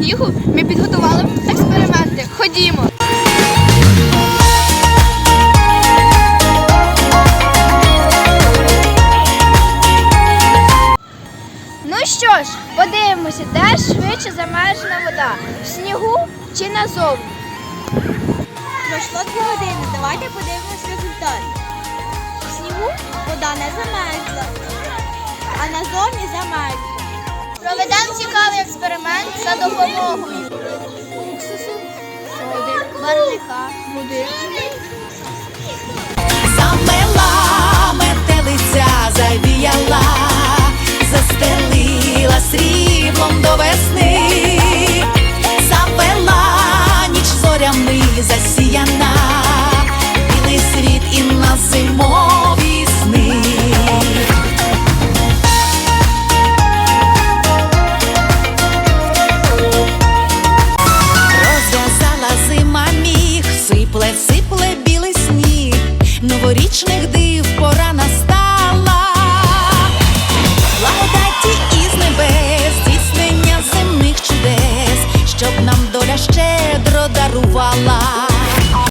Снігу ми підготували експерименти. Ходімо! Ну що ж, подивимося, де швидше замерзла вода? В снігу чи назовні? Пройшло дві години. Давайте подивимось результат. В снігу вода не замерзла, а назовні замерзла. Проведемо цікавий експеримент за допомогою уксусу, соди, барвника, води. Завіяла, застелила сріблом до весни, завела ніч зорями засіяна, сипле, сипле білий сніг, новорічних див пора